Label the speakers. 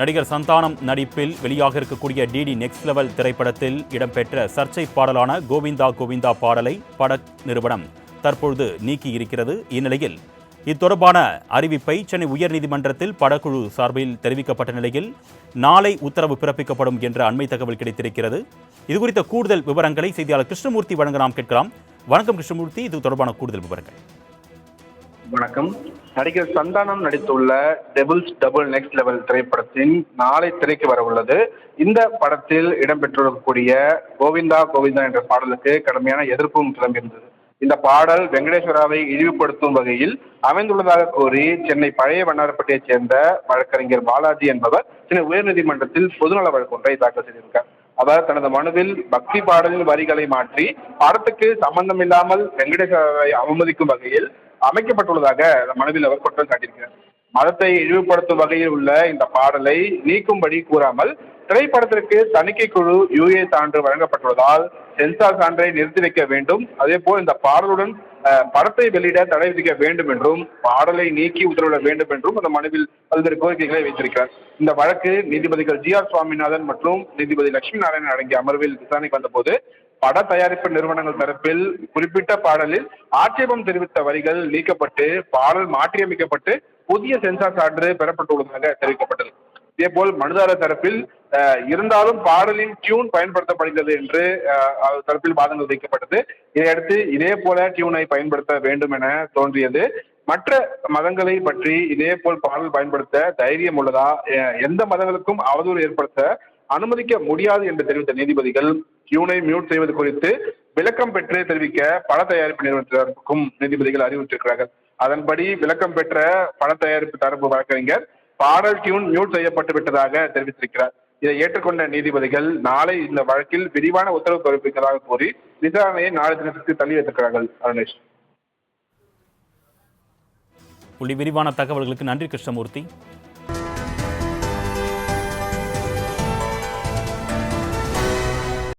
Speaker 1: நடிகர் சந்தானம் நடிப்பில் வெளியாக இருக்கக்கூடிய டிடி நெக்ஸ்ட் லெவல் திரைப்படத்தில் இடம்பெற்ற சர்ச்சை பாடலான கோவிந்தா கோவிந்தா பாடலை பட நிறுவனம் தற்பொழுது நீக்கி இருக்கிறது இந்நிலையில் இத்தொடர்பான அறிவிப்பை சென்னை உயர்நீதிமன்றத்தில் படக்குழு சார்பில் தெரிவிக்கப்பட்ட நிலையில் நாளை உத்தரவு பிறப்பிக்கப்படும் என்ற அண்மை தகவல் கிடைத்திருக்கிறது. இது குறித்த கூடுதல் விவரங்களை செய்தியாளர் கிருஷ்ணமூர்த்தி வழங்க நாம் கேட்கலாம். வணக்கம் கிருஷ்ணமூர்த்தி இது தொடர்பான கூடுதல் விவரங்கள்.
Speaker 2: வணக்கம். நடிகர் சந்தானம் நடித்துள்ள டெபிள்ஸ் டபுள் நெக்ஸ்ட் லெவல் திரைப்படத்தின் நாளை திரைக்கு வர உள்ளது. இந்த படத்தில் இடம்பெற்றிருக்கக்கூடிய கோவிந்தா கோவிந்தா என்ற பாடலுக்கு கடுமையான எதிர்ப்பும் கிளம்பியிருந்தது. இந்த பாடல் வெங்கடேஸ்வராவை இழிவுபடுத்தும் வகையில் அமைந்துள்ளதாக கூறி சென்னை பழைய வண்ணாரப்பட்டியைச் சேர்ந்த வழக்கறிஞர் பாலாஜி என்பவர் சென்னை உயர்நீதிமன்றத்தில் பொதுநல வழக்கு ஒன்றை தாக்கல் செய்திருக்கார். அவர் தனது மனுவில் பக்தி பாடலின் வரிகளை மாற்றி படத்துக்கு சம்பந்தமில்லாமல் வெங்கடேஸ்வராவை அவமதிக்கும் வகையில் அமைக்கப்பட்டுள்ளதாக அந்த மனுவில் அவர் குற்றம் சாட்டியிருக்கிறார். மதத்தை இழிவுபடுத்தும் வகையில் உள்ள இந்த பாடலை நீக்கும்படி கூறாமல் திரைப்படத்திற்கு தணிக்கை குழு யூஏ சான்று வழங்கப்பட்டுள்ளதால் சென்சார் சான்றை நிறுத்தி வைக்க வேண்டும். அதே போல் இந்த பாடலுடன் படத்தை வெளியிட தடை விதிக்க வேண்டும் என்றும் பாடலை நீக்கி உத்தரவிட வேண்டும் என்றும் அந்த மனுவில் பல்வேறு கோரிக்கைகளை வைத்திருக்கிறார். இந்த வழக்கு நீதிபதிகள் ஜி ஆர் சுவாமிநாதன் மற்றும் நீதிபதி லட்சுமி நாராயணன் அடங்கிய அமர்வில் விசாரணைக்கு வந்தபோது பட தயாரிப்பு நிறுவனங்கள் தரப்பில் குறிப்பிட்ட பாடலில் ஆட்சேபம் தெரிவித்த வரிகள் நீக்கப்பட்டு பாடல் மாற்றியமைக்கப்பட்டு புதிய சென்சார் சான்று பெறப்பட்டுள்ளதாக தெரிவிக்கப்பட்டது. இதேபோல் மனுதாரர் தரப்பில் இருந்தாலும் பாடலின் டியூன் பயன்படுத்தப்படுகிறது என்று தரப்பில் வாதங்கள் வைக்கப்பட்டது. இதையடுத்து இதே போல டியூனை பயன்படுத்த வேண்டும் என தோன்றியது. மற்ற மதங்களை பற்றி இதே போல் பாடல் பயன்படுத்த தைரியம் உள்ளதா எந்த மதங்களுக்கும் அவதூறு ஏற்படுத்த அனுமதிக்க முடியாது என்று தெரிவித்த நீதிபதிகள் டியூனை மியூட் செய்வது குறித்து விளக்கம் பெற்று தெரிவிக்க பட தயாரிப்பு நிறுவனத்தினருக்கும் நீதிபதிகள் அறிவுறுத்திருக்கிறார்கள் அதன்படி விளக்கம் பெற்ற பட தயாரிப்பு தரப்பு வழக்கறிஞர் பாடல் டியூன் மியூட் செய்யப்பட்டு விட்டதாக தெரிவித்திருக்கிறார். இதை ஏற்றுக்கொண்ட நீதிபதிகள் நாளை இந்த வழக்கில் விரிவான உத்தரவு பிறப்பிப்பதாக கூறி விசாரணையை நாளை தினத்திற்கு தள்ளி வைத்திருக்கிறார்கள் அருணேஷ்.
Speaker 1: புள்ளி விரிவான தகவல்களுக்கு நன்றி கிருஷ்ணமூர்த்தி.